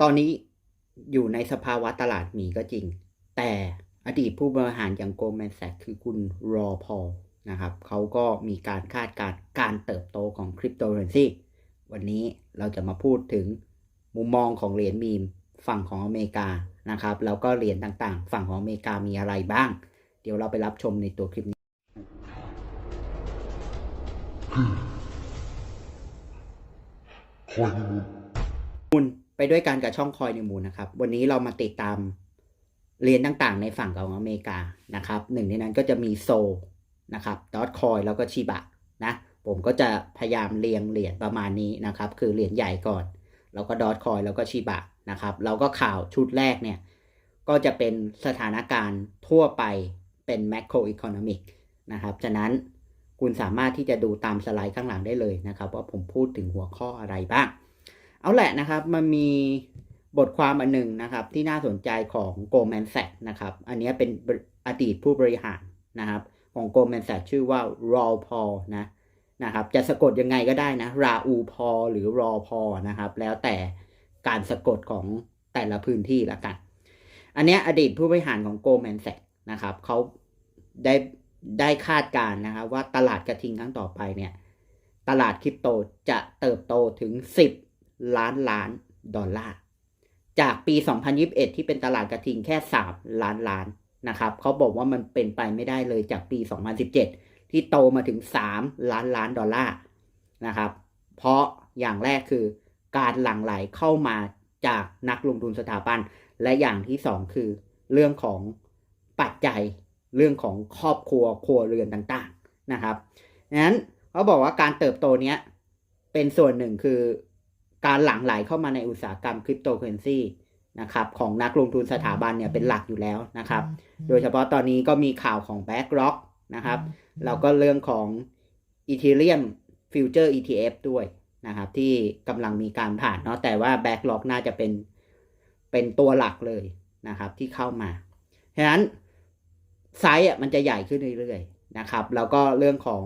ตอนนี้อยู่ในสภาวะตลาดหมีก็จริง แต่อดีตผู้บริหารอย่างโกลแมนแซกคือคุณรอพอลนะครับเขาก็มีการคาดการณ์การเติบโตของคริปโตเคอเรนซีวันนี้เราจะมาพูดถึงมุมมองของเหรียญมีมฝั่งของอเมริกานะครับ แล้วก็เหรียญต่างๆ ฝั่งของอเมริกามีอะไรบ้าง เดี๋ยวเราไปรับชมในตัวคลิปนี้ คอยมูล ไปด้วยกันกับช่องคอยในมูลนะครับ วันนี้เรามาติดตามเหรียญต่างๆ ในฝั่งของอเมริกานะครับ หนึ่งในนั้นก็จะมีโซนะครับดอทคอยแล้วก็ชิบะนะ ผมก็จะพยายามเรียงเหรียญประมาณนี้นะครับ คือเหรียญใหญ่ก่อน แล้วก็ดอทคอยแล้วก็ชิบะนะครับแล้วก็ข่าวชุดแรกเนี่ย ก็จะเป็นสถานการณ์ทั่วไปเป็น macro economic นะครับ ฉะนั้นคุณสามารถที่จะดูตามสไลด์ข้างหลังได้เลยนะครับ ว่าผมพูดถึงหัวข้ออะไรบ้าง เอาแหละนะครับ มันมีบทความอันหนึ่งนะครับ ที่น่าสนใจของ Goldman Sachs นะครับ อันนี้เป็นอดีตผู้บริหารนะครับ ของ Goldman Sachs ชื่อว่า Raul Paul นะนะครับ จะสะกดยังไงก็ได้นะ ราอูพอหรือ รอพอนะครับ แล้วแต่การสะกดของแต่ละพื้นที่ละกัน อันนี้อดีตผู้บริหารของ Goldman Sachs นะครับเขาได้ได้คาดการณ์นะครับว่าตลาดกระทิงครั้งต่อไปเนี่ย ตลาดคริปโตจะเติบโตถึง 10 ล้านล้านดอลลาร์ จากปี 2021 ที่เป็นตลาดกระทิงแค่ 3 ล้านล้านนะครับเขาบอกว่ามันเป็นไปไม่ได้เลยจากปี 2017 ที่โตมาถึง 3 ล้านล้านดอลลาร์นะครับ เพราะอย่างแรกคือการหลั่งไหลเข้ามาจากนักลงทุนสถาบัน และอย่างที่สองคือเรื่องของปัจจัยเรื่องของครอบครัวครัวเรือนต่างๆนะครับดังนั้นเขาบอกว่าการเติบโตเนี้ยเป็นส่วนหนึ่งคือ การหลั่งไหลเข้ามาในอุตสาหกรรมคริปโตเคอเรนซีนะครับของนักลงทุนสถาบันเนี่ยเป็นหลักอยู่แล้วนะครับ โดยเฉพาะตอนนี้ก็มีข่าวของ BlackRock นะครับแล้วก็เรื่องของ Ethereum Future ETF ด้วยนะครับ ที่กำลังมีการผ่านเนาะแต่ว่า BlackRock น่าจะเป็นเป็นตัวหลักเลยนะครับที่เข้ามาฉะนั้นไซส์อะมันจะใหญ่ขึ้นเรื่อยๆนะครับ แล้วก็เรื่องของ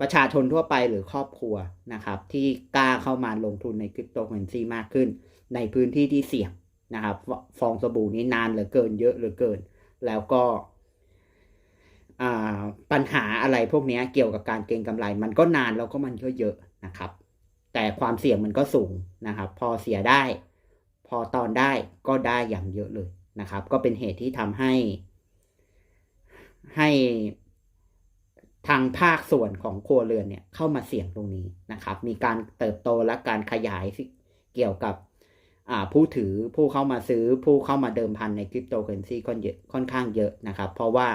ประชาชนทั่วไปหรือครอบครัวนะครับที่กล้าเข้ามาลงทุนในคริปโตเคอเรนซีมากขึ้น ในพื้นที่ที่เสี่ยงนะครับฟองสบู่นี้นานเหลือเกินเยอะเหลือเกิน แล้วก็ปัญหาอะไรพวกนี้เกี่ยวกับการเก็งกำไร มันก็นานแล้วก็มันก็เยอะนะครับ แต่ความเสี่ยงมันก็สูงนะครับ พอเสียได้ พอตอนได้ก็ได้อย่างเยอะเลยนะครับ ก็เป็นเหตุที่ทำให้ให้ ทางภาคส่วนของครัวเรือนเนี่ยเข้ามาเสี่ยงตรงนี้นะครับ มีการเติบโตและการขยายเกี่ยวกับผู้ถือผู้เข้ามาซื้อผู้เข้ามาเดิมพันในคริปโตเคอเรนซีค่อนเยอะค่อนข้างเยอะนะครับ เพราะว่า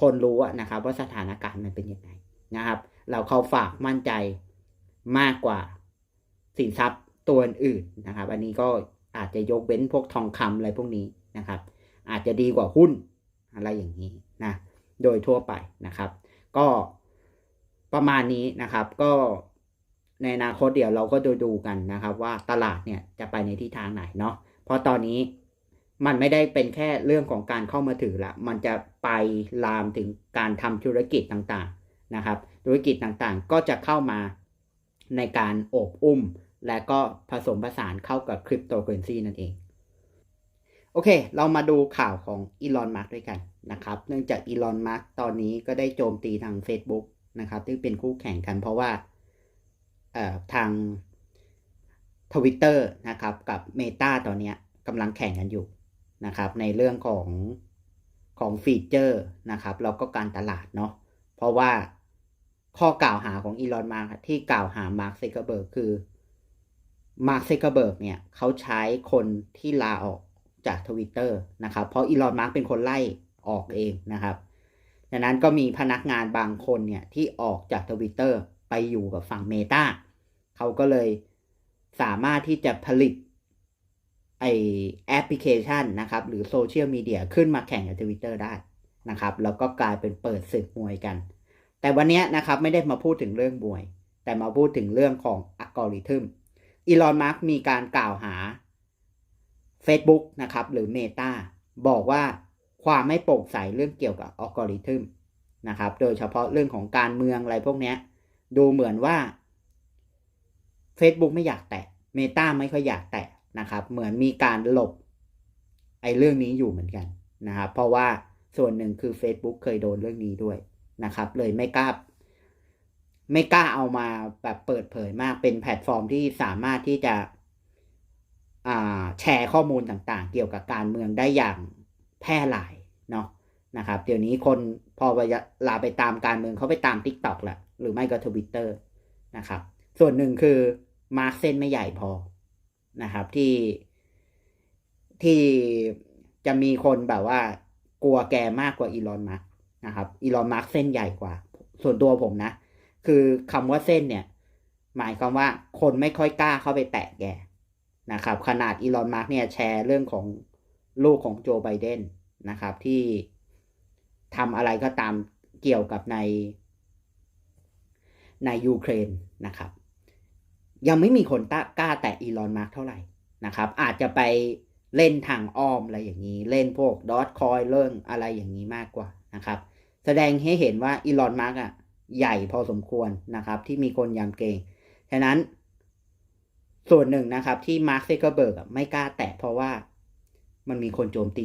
คนรู้นะครับว่าสถานการณ์มันเป็นยังไงนะครับ เราเขาฝากมั่นใจมากกว่าสินทรัพย์ตัวอื่นนะครับ อันนี้ก็อาจจะยกเว้นพวกทองคำอะไรพวกนี้นะครับ อาจจะดีกว่าหุ้นอะไรอย่างนี้นะโดยทั่วไปนะครับ ก็ประมาณนี้นะครับ ก็ในอนาคตเดี๋ยวเราก็ดูดูกันนะครับ ว่าตลาดเนี่ยจะไปในทิศทางไหนเนาะเพราะตอนนี้มันไม่ได้เป็นแค่เรื่องของการเข้ามาถือละมันจะไปลามถึงการทำธุรกิจต่างๆนะครับ ธุรกิจต่างๆก็จะเข้ามาในการโอบอุ้ม และก็ผสมผสานเข้ากับคริปโตเคอเรนซีนั่นเอง โอเค เรามาดูข่าวของอีลอนมาร์กด้วยกันนะครับ เนื่องจากอีลอนมาร์กตอนนี้ก็ได้โจมตีทาง Facebook นะครับที่เป็นคู่แข่งกันเพราะว่าทาง Twitter นะครับกับ Meta ตอนนี้กำลังแข่งกันอยู่นะครับในเรื่องของของฟีเจอร์นะครับแล้วก็การตลาดเนาะเพราะว่าข้อกล่าวหาของอีลอนมาร์กที่กล่าวหามาร์คเซกเบิร์กคือมาร์คเซกเบิร์กเนี่ยเขาใช้คนที่ลาออก จากทวิตเตอร์นะครับ เพราะอีลอนมาร์กเป็นคนไล่ออกเองนะครับดังนั้นก็มีพนักงานบางคนเนี่ยที่ออกจากทวิตเตอร์ไปอยู่กับฝั่งเมตาเขาก็เลยสามารถที่จะผลิตไอแอปพลิเคชันนะครับ หรือโซเชียลมีเดียขึ้นมาแข่งกับทวิตเตอร์ได้นะครับ แล้วก็กลายเป็นเปิดศึกมวยกัน แต่วันนี้นะครับไม่ได้มาพูดถึงเรื่องมวย แต่มาพูดถึงเรื่องของอัลกอริทึมอีลอนมาร์กมีการกล่าวหา Facebook นะครับ หรือ Meta บอกว่าความไม่โปร่งใสเรื่องเกี่ยวกับอัลกอริทึมนะครับ โดยเฉพาะเรื่องของการเมืองอะไรพวกนี้ดูเหมือนว่า Facebook ไม่อยากแตะ Meta ไม่ค่อยอยากแตะนะครับ เหมือนมีการหลบไอ้เรื่องนี้อยู่เหมือนกันนะครับ เพราะว่าส่วนหนึ่งคือ Facebook เคยโดนเรื่องนี้ด้วยนะครับ เลยไม่กล้าไม่กล้าเอามาแบบเปิดเผยมากเป็นแพลตฟอร์มที่สามารถที่จะ แชร์ข้อมูลต่างๆ เกี่ยวกับการเมืองได้อย่างแพร่หลายเนาะนะครับ เดี๋ยวนี้คนพอเวลาไปตามการเมืองเขาไปตาม Tik t o อกแหละหรือไม่ก็ทวิตเตอร์นะครับ ส่วนหนึ่งคือมาร์กเส้นไม่ใหญ่พอนะครับที่ที่จะมีคนแบบว่ากลัวแกมากกว่าอีลอนมาร์กนะครับอีลอนมาร์กเส้นใหญ่กว่า ส่วนตัวผมนะ คือคำว่าเส้นเนี่ย หมายความว่าคนไม่ค่อยกล้าเข้าไปแตะแก นะครับ ขนาดอีลอนมาร์กเนี่ยแชร์เรื่องของลูกของโจไบเดนนะครับที่ทำอะไรก็ตามเกี่ยวกับในในยูเครนนะครับ ยังไม่มีคนกล้าแตะอีลอนมาร์กเท่าไหร่นะครับ อาจจะไปเล่นทางอ้อมอะไรอย่างนี้ เล่นพวกดอทคอยเรื่องอะไรอย่างนี้มากกว่านะครับ แสดงให้เห็นว่าอีลอนมาร์กอะใหญ่พอสมควรนะครับ ที่มีคนยำเกรงฉะนั้น ส่วนหนึ่งนะครับ ที่มาร์คเซเกอร์เบิร์กไม่กล้าแตะเพราะว่ามันมีคนโจมตี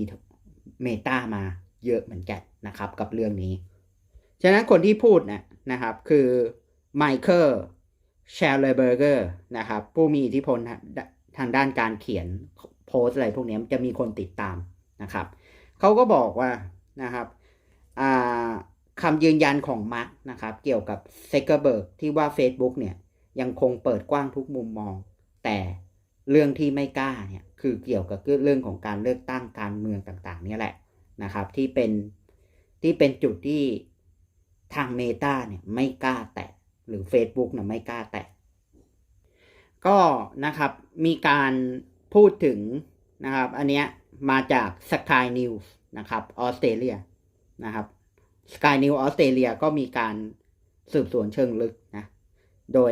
เมตามาเยอะเหมือนกันนะครับ กับเรื่องนี้ ฉะนั้นคนที่พูดนะนะครับ คือไมเคิลเชลเลเบอร์เกอร์นะครับ ผู้มีอิทธิพลทางด้านการเขียนโพสอะไรพวกนี้จะมีคนติดตามนะครับ เขาก็บอกว่านะครับคำยืนยันของมาร์กนะครับ เกี่ยวกับเซกเกอร์เบิร์กที่ว่า Facebook เนี่ยยังคงเปิดกว้างทุกมุมมอง แต่เรื่องที่ไม่กล้าเนี่ยคือเกี่ยวกับเรื่องของการเลือกตั้งการเมืองต่างๆนี่แหละนะครับ ที่เป็นที่เป็นจุดที่ทางเมตาเนี่ยไม่กล้าแตะหรือ Facebook นะไม่กล้าแตะก็นะครับมีการพูดถึงนะครับอันเนี้ยมาจาก Sky News นะครับออสเตรเลียนะครับ Sky News ออสเตรเลียก็มีการสืบสวนเชิงลึกนะโดย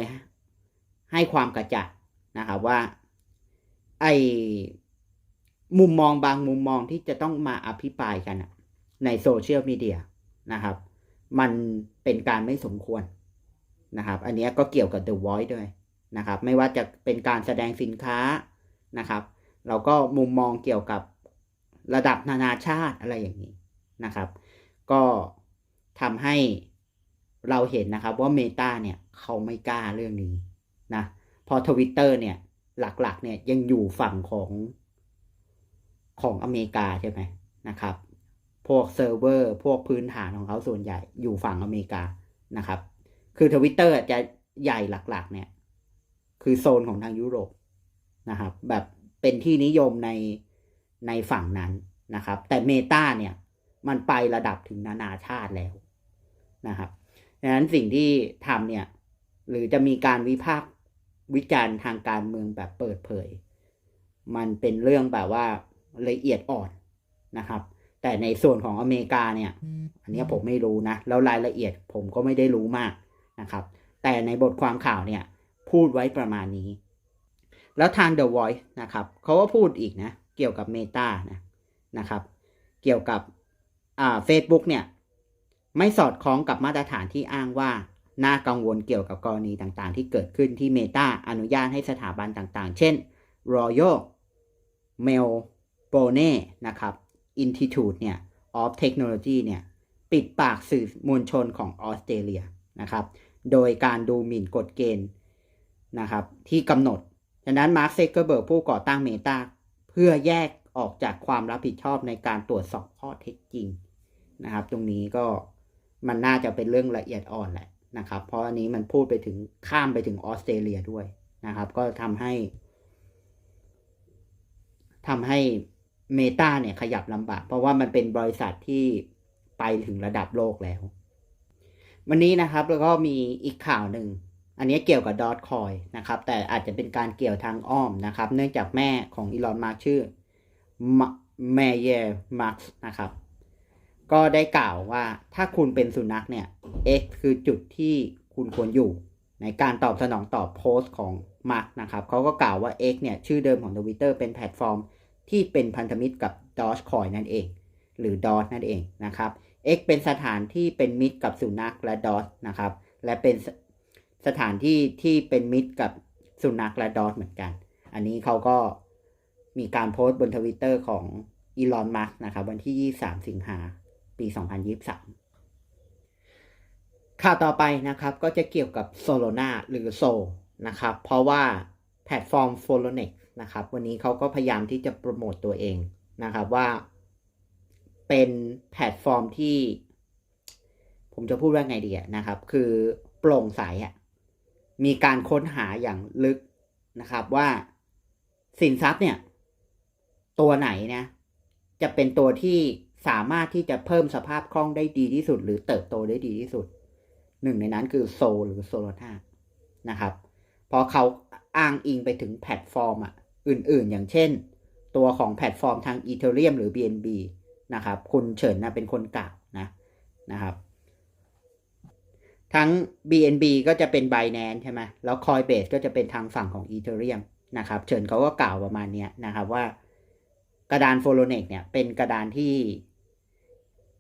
ให้ความกระจ่าง นะครับว่าไอมุมมองบางมุมมองที่จะต้องมาอภิปรายกันในโซเชียลมีเดียนะครับ มันเป็นการไม่สมควรนะครับ อันนี้ก็เกี่ยวกับ The Voice ด้วยนะครับ ไม่ว่าจะเป็นการแสดงสินค้านะครับเราก็มุมมองเกี่ยวกับระดับนานาชาติอะไรอย่างนี้นะครับ ก็ทำให้เราเห็นนะครับว่าเมตาเนี่ยเขาไม่กล้าเรื่องนี้นะ พอทวิตเตอร์เนี่ย หลักๆ เนี่ยยังอยู่ฝั่งของของอเมริกาใช่ไหมนะครับ พวกเซิร์ฟเวอร์ พวกพื้นฐานของเขาส่วนใหญ่อยู่ฝั่งอเมริกานะครับ คือทวิตเตอร์จะใหญ่หลักๆ เนี่ย คือโซนของทางยุโรปนะครับ แบบเป็นที่นิยมในในฝั่งนั้นนะครับ แต่เมตาเนี่ยมันไประดับถึงนานาชาติแล้วนะครับดังนั้นสิ่งที่ทำเนี่ย หรือจะมีการวิพากษ์ วิจารณ์ทางการเมืองแบบเปิดเผย มันเป็นเรื่องแบบว่าละเอียดอ่อนนะครับ แต่ในส่วนของอเมริกาเนี่ย อันนี้ผมไม่รู้นะ แล้วรายละเอียดผมก็ไม่ได้รู้มากนะครับ แต่ในบทความข่าวเนี่ย พูดไว้ประมาณนี้ แล้วทาง The Voice นะครับเขาก็พูดอีกนะ เกี่ยวกับ Meta นะนะครับ เกี่ยวกับอ่า Facebook เนี่ย ไม่สอดคล้องกับมาตรฐานที่อ้างว่า น่ากังวลเกี่ยวกับกรณีต่างๆ ที่เกิดขึ้นที่ Meta อนุญาตให้สถาบันต่างๆ เช่น Royal m e l b o r n e นะครับ Institute เนี่ย of Technology เนี่ย ปิดปากสื่อมวลชนของออสเตรเลียนะครับ โดยการดูหมิ่นกฎเกณฑ์นะครับที่กำหนดฉะนั้นมาร์คเซกเกอร์เบิร์กผู้ก่อตั้งเมตาเพื่อแยกออกจากความรับผิดชอบในการตรวจสอบข้อเท็จจริงนะครับ ตรงนี้ก็มันน่าจะเป็นเรื่องละเอียดอ่อนแหละ นะครับ เพราะอันนี้มันพูดไปถึงข้ามไปถึงออสเตรเลียด้วยนะครับ ก็ทำให้ทำให้เมตาเนี่ยขยับลำบาก เพราะว่ามันเป็นบริษัทที่ไปถึงระดับโลกแล้ว วันนี้นะครับแล้วก็มีอีกข่าวหนึ่ง อันนี้เกี่ยวกับดอทคอยนะครับ แต่อาจจะเป็นการเกี่ยวทางอ้อมนะครับ เนื่องจากแม่ของอีลอนมาร์ชื่อแมเยร์มาร์นะครับ ก็ได้กล่าวว่าถ้าคุณเป็นสุนัขเนี่ย X คือจุดที่คุณควรอยู่ ในการตอบสนองตอบโพสต์ของมาร์กนะครับเขาก็กล่าวว่า X เนี่ย ชื่อเดิมของ Twitter เป็นแพลตฟอร์ม ที่เป็นพันธมิตรกับ Dogecoin นั่นเอง หรือ Doge นั่นเองนะครับ X เป็นสถานที่เป็นมิตรกับสุนัขและ Doge นะครับ และเป็นสถานที่ที่เป็นมิตรกับสุนัขและ Doge เหมือนกัน อันนี้เขาก็มีการโพสต์บนทวิตเตอร์ของอีลอน มัสนะครับ วันที่ 23 สิงหาปี 2023 ข่าวต่อไปนะครับก็จะเกี่ยวกับ Solana หรือ Sol นะครับเพราะว่าแพลตฟอร์ม f o l o n e x นะครับวันนี้เขาก็พยายามที่จะโปรโมตตัวเองนะครับว่าเป็นแพลตฟอร์มที่ ผมจะพูดว่าไงดีนะครับ คือโปร่งใสอะมีการค้นหาอย่างลึกนะครับว่าสินทรัพย์เนี่ย ตัวไหนนะจะเป็นตัวที่สามารถที่จะเพิ่มสภาพคล่องได้ดีที่สุด หรือเติบโตได้ดีที่สุด หนึ่งในนั้นคือโซหรือโซโลนานะครับ เพราะเขาอ้างอิงไปถึงแพลตฟอร์มอะอื่นๆ อย่างเช่น ตัวของแพลตฟอร์มทาง Ethereum หรือ BNB นะครับคุณเฉินนะเป็นคนกล่าวนะนะครับทั้ง BNB ก็จะเป็น Binance ใช่ไหมแล้ว Coinbase ก็จะเป็นทางฝั่งของ Ethereum นะครับ เฉินเขาก็กล่าวประมาณนี้นะครับว่ากระดาน f o l o n e x เนี่ยเป็นกระดานที่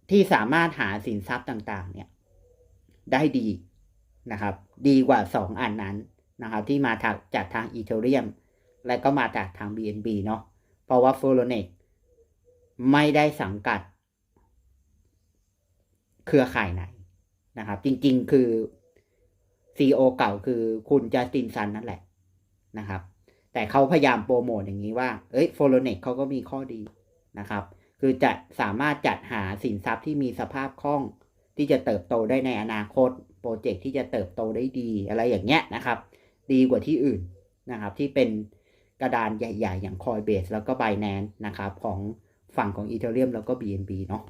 ที่สามารถหาสินทรัพย์ต่าง ๆ เนี่ย ได้ดีนะครับ ดีกว่า 2 อันนั้นนะครับ ที่มาจากจากทาง Ethereum และก็มาจากทาง BNB เนาะเพราะว่า f o l o n e x ไม่ได้สังกัด เครือข่ายไหนนะครับ จริงๆ คือ CEO เก่าคือคุณจัสตินซันนั่นแหละนะครับ แต่เขาพยายามโปรโมทอย่างนี้ว่า เอ้ย f o l o n e x เขาก็มีข้อดีนะครับ คือจะสามารถจัดหาสินทรัพย์ที่มีสภาพคล่อง ที่จะเติบโตได้ในอนาคตโปรเจกต์ที่จะเติบโตได้ดีอะไรอย่างเงี้ยนะครับ ดีกว่าที่อื่นนะครับ ที่เป็นกระดานใหญ่ๆ อย่าง Coinbase แล้วก็ Binance นะครับ ของฝั่งของ Ethereum แล้วก็ BNB เนาะ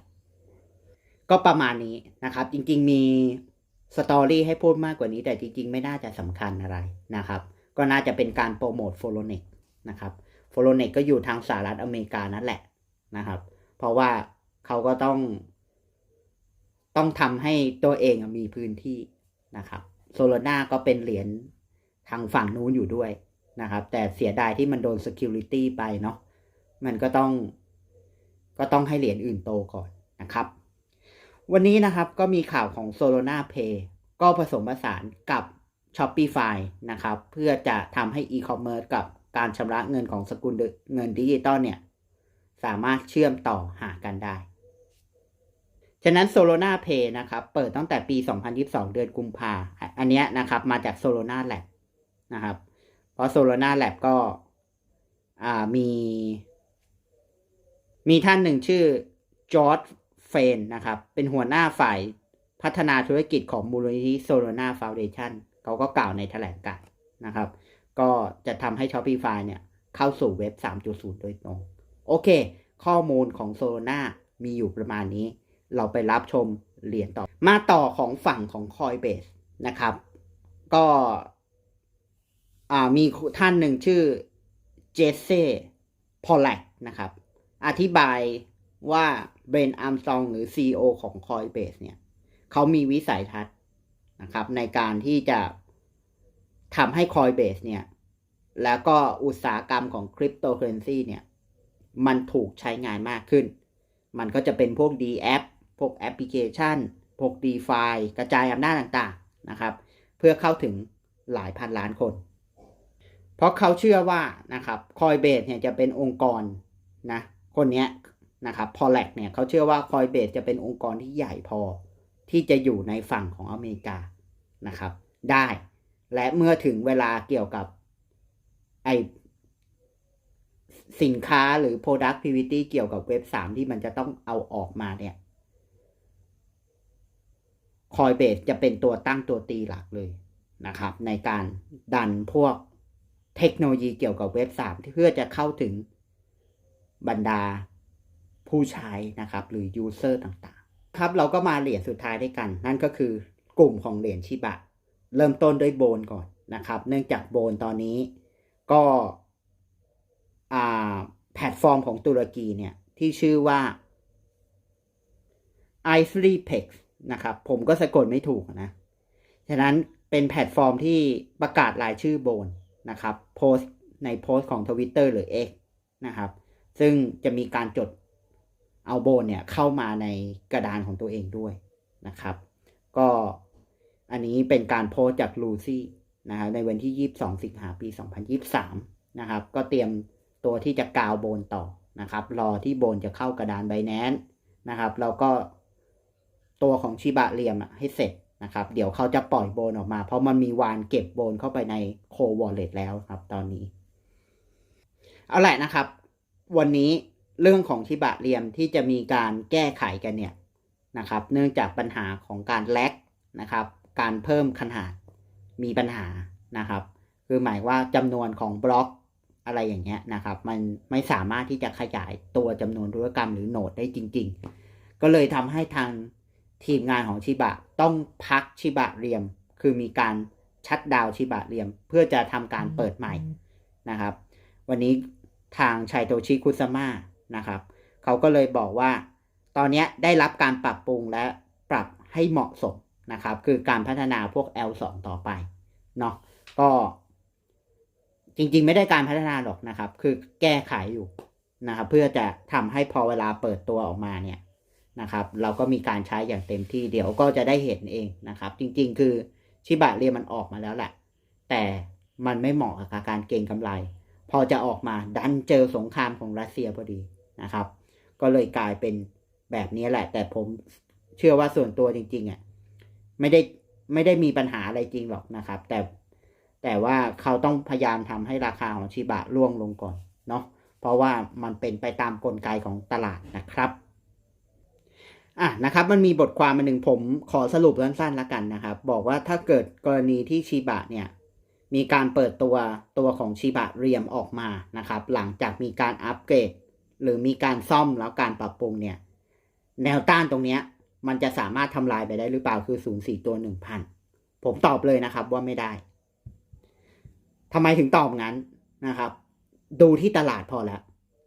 ก็ประมาณนี้นะครับ จริงๆมีสตอรี่ให้พูดมากกว่านี้ แต่จริงๆ ไม่น่าจะสำคัญอะไรนะครับ ก็น่าจะเป็นการโปรโมท f o l o n e x นะครับ f o l o n e x ก็อยู่ทางสหรัฐอเมริกานั่นแหละนะครับ เพราะว่าเขาก็ต้อง ต้องทำให้ตัวเองมีพื้นที่นะครับโซโลนาก็เป็นเหรียญทางฝั่งนู้นอยู่ด้วยนะครับ แต่เสียดายที่มันโดน Security ไปเนาะมันก็ต้องก็ต้องให้เหรียญอื่นโตก่อนนะครับ วันนี้นะครับก็มีข่าวของ Solana Pay ก็ผสมผสานกับ Shopify นะครับ เพื่อจะทำให้ e-commerce กับการชำระเงินของสกุลเงินดิจิตอลเนี่ย สามารถเชื่อมต่อหากันได้ ฉะนั้น Solana Pay นะครับ เปิดตั้งแต่ปี 2022 เดือนกุมภาอันนี้นะครับ มาจาก Solana Lab นะครับ เพราะ Solana Lab ก็มี มีท่านหนึ่งชื่อจอร์ดเฟนนะครับ เป็นหัวหน้าฝ่ายพัฒนาธุรกิจของมูลนิธิ Solana Foundation เขาก็กล่าวในแถลงการ์นะครับ ก็จะทำให้ Shopify เนี่ย เข้าสู่เว็บ 3.0 โดยตรง โอเค ข้อมูลของ Solana มีอยู่ประมาณนี้ เราไปรับชมเหรียญต่อ มาต่อของฝั่งของ Coinbase นะครับ ก็มีท่านหนึ่งชื่อเจสเซ่พอลแลกนะครับ อธิบายว่าเบรนอาร์มสตองหรือ CEO ของ Coinbase เนี่ยเขามีวิสัยทัศน์นะครับ ในการที่จะทำให้ Coinbase เนี่ย แล้วก็อุตสาหกรรมของคริปโตเคอเรนซีเนี่ย มันถูกใช้งานมากขึ้น มันก็จะเป็นพวก D app พวกแอปพลิเคชัน พวก DeFi กระจายอำนาจต่างๆนะครับ เพื่อเข้าถึงหลายพันล้านคน เพราะเขาเชื่อว่านะครับ Coinbase เนี่ยจะเป็นองค์กรนะคนเนี้ยนะครับพอแลกเนี่ยเขาเชื่อว่า Coinbase จะเป็นองค์กรที่ใหญ่พอ ที่จะอยู่ในฝั่งของอเมริกานะครับ ได้และเมื่อถึงเวลาเกี่ยวกับไอสินค้าหรือ productivity เกี่ยวกับเว็บ 3 ที่มันจะต้องเอาออกมาเนี่ย Coinbase จะเป็นตัวตั้งตัวตีหลักเลยนะครับ ในการดันพวกเทคโนโลยีเกี่ยวกับเว็บ3ที่เพื่อจะเข้าถึงบรรดาผู้ใช้นะครับ หรือ user ต่างๆ ครับเราก็มาเหรียญสุดท้ายด้วยกัน นั่นก็คือกลุ่มของเหรียญชิบะ เริ่มต้นด้วยโบนก่อนนะครับ เนื่องจากโบนตอนนี้ก็แพลตฟอร์มของตุรกีเนี่ย ที่ชื่อว่า i f r e p e x นะครับ ผมก็สะกดไม่ถูกนะ ฉะนั้นเป็นแพลตฟอร์มที่ประกาศรายชื่อโบนนะครับโพสในโพสของ Twitter หรือ X นะครับ ซึ่งจะมีการจดเอาโบนเนี่ยเข้ามาในกระดานของตัวเองด้วยนะครับ ก็อันนี้เป็นการโพสจากลูซี่นะครับในวันที่ 22 สิงหาปี 2023 นะครับ ก็เตรียมตัวที่จะกาวโบนต่อนะครับ รอที่โบนจะเข้ากระดานไบแนนนะครับแล้วก็ ตัวของชิบะเรียมอะให้เสร็จนะครับ เดี๋ยวเขาจะปล่อยโบนออกมา เพราะมันมีวานเก็บโบนเข้าไปในโควอลเล็ตแล้วครับ ตอนนี้ เอาแหละนะครับ วันนี้เรื่องของชิบะเรียมที่จะมีการแก้ไขกันเนี่ยนะครับ เนื่องจากปัญหาของการแลกนะครับ การเพิ่มขนาดมีปัญหานะครับ คือหมายว่าจำนวนของบล็อกอะไรอย่างเงี้ยนะครับ มันไม่สามารถที่จะขยายตัวจำนวนธุรกรรมหรือโหนดได้จริง ๆ ก็เลยทำให้ทาง ทีมงานของชิบะต้องพักชิบะเรียม คือมีการชัดดาวน์ชิบะเรียม เพื่อจะทำการเปิดใหม่นะครับ วันนี้ทางชัยโตชิคุซาม่านะครับ เขาก็เลยบอกว่า ตอนเนี้ยได้รับการปรับปรุงและปรับให้เหมาะสมนะครับ คือการพัฒนาพวก L2 ต่อไปเนาะก็จริงๆ ไม่ได้การพัฒนาหรอกนะครับ คือแก้ไขอยู่นะครับ เพื่อจะทำให้พอเวลาเปิดตัวออกมาเนี่ย นะครับ เราก็มีการใช้อย่างเต็มที่เดี๋ยวก็จะได้เห็นเองนะครับ จริงๆ คือชิบะเรียมันออกมาแล้วแหละ แต่มันไม่เหมาะกับการเก็งกำไร พอจะออกมาดันเจอสงครามของรัสเซียพอดีนะครับ ก็เลยกลายเป็นแบบนี้แหละ แต่ผมเชื่อว่าส่วนตัวจริงๆอะไม่ได้ไม่ได้มีปัญหาอะไรจริงหรอกนะครับ แต่แต่ว่าเขาต้องพยายามทำให้ราคาของชิบะร่วงลงก่อนเนาะเพราะว่ามันเป็นไปตามกลไกของตลาดนะครับ อะนะครับมันมีบทความมาหนึ่งผมขอสรุปสั้นๆแล้วกันนะครับ บอกว่าถ้าเกิดกรณีที่ชิบะเนี่ยมีการเปิดตัวตัวของชิบะเรียมออกมานะครับ หลังจากมีการอัปเกรด หรือมีการซ่อมแล้วการปรับปรุงเนี่ย แนวต้านตรงเนี้ย มันจะสามารถทำลายไปได้หรือเปล่าคือศูนย์สี่ตัวหนึ่งพันผมตอบเลยนะครับว่าไม่ได้ทำไมถึงตอบงั้นนะครับ ดูที่ตลาดพอแล้ว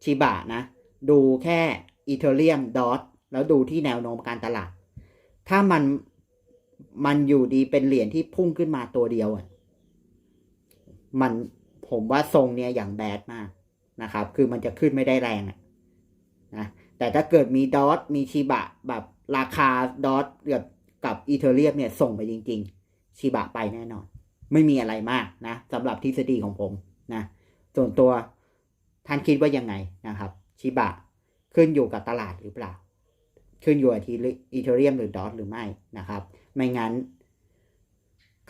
ชิบะนะ ดูแค่อีเทเรียมดอท แล้วดูที่แนวโน้มการตลาด ถ้ามันมันอยู่ดีเป็นเหรียญที่พุ่งขึ้นมาตัวเดียวอะมันผมว่าทรงเนี่ยอย่างแบดมากนะครับ คือมันจะขึ้นไม่ได้แรงอะนะแต่ถ้าเกิดมีดอทมีชิบะแบบราคาดอทกับกับอีเทเรียมเนี่ยส่งไปจริง ๆ ชิบะไปแน่นอน ไม่มีอะไรมากนะสำหรับทฤษฎีของผมนะส่วนตัวท่านคิดว่ายังไงนะครับ ชิบะขึ้นอยู่กับตลาดหรือเปล่า ขึ้นอยู่กับอีเทเรียมหรือดอทหรือไม่นะครับ ไม่งั้น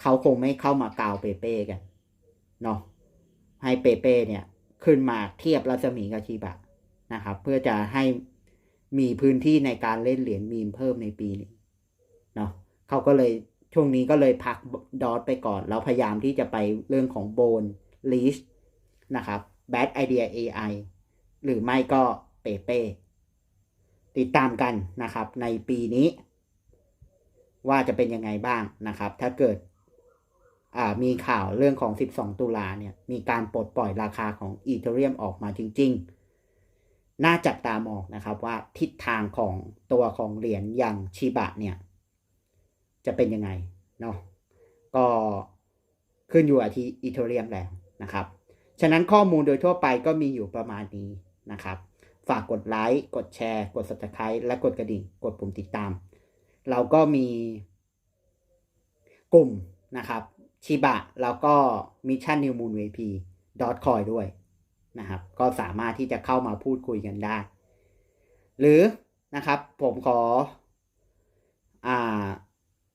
เขาคงไม่เข้ามากาวเปเป้กันเนาะให้เปเป้เนี่ย ขึ้นมาเทียบรัศมีกับชิบะนะครับ เพื่อจะให้มีพื้นที่ในการเล่นเหรียญมีมเพิ่มในปีนี้เนาะเขาก็เลยช่วงนี้ก็เลยพักดอทไปก่อน แล้วพยายามที่จะไปเรื่องของโบนลีชนะครับ Bad Idea AI หรือไม่ก็เปเป้ ติดตามกันนะครับ ในปีนี้ ว่าจะเป็นยังไงบ้างนะครับ ถ้าเกิดมีข่าวเรื่องของ 12 ตุลาเนี่ย มีการปลดปล่อยราคาของอีเทเรียมออกมาจริง ๆ น่าจับตามองนะครับว่าทิศทางของตัวของเหรียญอย่างชิบะเนี่ย จะเป็นยังไงเนาะ ก็ขึ้นอยู่กับที่อีเทเรียมแล้วนะครับ ฉะนั้นข้อมูลโดยทั่วไปก็มีอยู่ประมาณนี้นะครับ ฝากกดไลค์กดแชร์ กด subscribe และกดกระดิ่งกดปุ่มติดตาม เราก็มีกลุ่มนะครับชิบะแล้วก็มิชชั่นนิวมูนเวพีดอทคอยด้วยนะครับ ก็สามารถที่จะเข้ามาพูดคุยกันได้ หรือนะครับผมขออ่า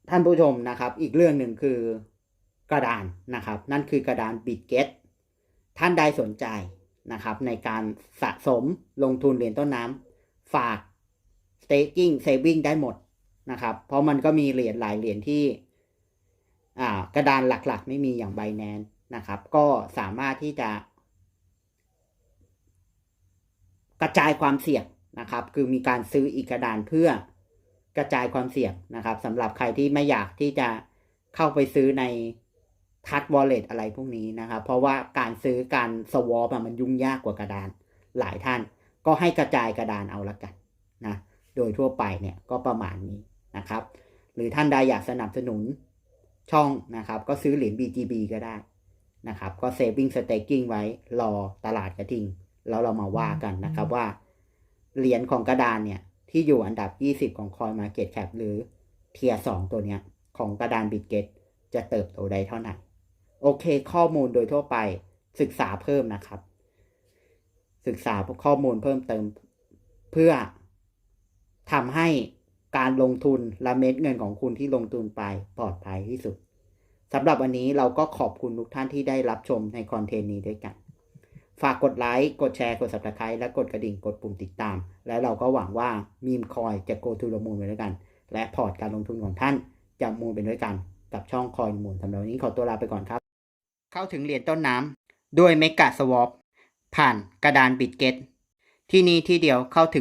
ท่านผู้ชมนะครับ อีกเรื่องหนึ่งคือกระดานนะครับ นั่นคือกระดานบิ t เกตท่านใดสนใจ นะครับ ในการสะสมลงทุนเหรียญต้นน้ำฝาก staking saving ได้หมดนะครับ เพราะมันก็มีเหรียญหลายเหรียญที่กระดานหลักๆ ไม่มีอย่าง b บแนนนะครับ ก็สามารถที่จะ กระจายความเสี่ยงนะครับ คือมีการซื้ออีกกระดานเพื่อกระจายความเสี่ยงนะครับสำหรับใครที่ไม่อยากที่จะเข้าไปซื้อใน ทัชวอลเล็ตอะไรพวกนี้นะครับ เพราะว่าการซื้อการสวอปมันยุ่งยากกว่ากระดานหลายท่าน ก็ให้กระจายกระดานเอาละกันนะโดยทั่วไปเนี่ยก็ประมาณนี้นะครับ หรือท่านใดอยากสนับสนุนช่องนะครับ ก็ซื้อเหรียญ BGB ก็ได้นะครับ ก็ saving staking ไว้รอตลาดกระทิง แล้วเรามาว่ากันนะครับว่า เหรียญของกระดานเนี่ย ที่อยู่อันดับ 20 ของ Coin Market Cap หรือเทียสตัวเนี้ย ของกระดาน Bitget จะเติบโตได้เท่าไหร่ โอเค ข้อมูลโดยทั่วไป ศึกษาเพิ่มนะครับ ศึกษาข้อมูลเพิ่มเติม เพื่อทำให้การลงทุนและเม็ดเงินของคุณที่ลงทุนไปปลอดภัยที่สุดสำหรับวันนี้เราก็ขอบคุณทุกท่านที่ได้รับชมในคอนเทนต์นี้ด้วยกัน ฝากกดไลค์ กดแชร์ กด subscribe และกดกระดิ่ง กดปุ่มติดตาม และเราก็หวังว่ามีมคอยจะ go to the moon ไปด้วยกัน และพอร์ตการลงทุนของท่านจะมูลไปด้วยกัน กับช่องคอยมูลสำหรับวันนี้ขอตัวลาไปก่อนครับ เข้าถึงเหรียญต้นน้ำด้วยเมกะสวอปผ่านกระดานบิตเกตที่นี่ที่เดียวเข้าถึง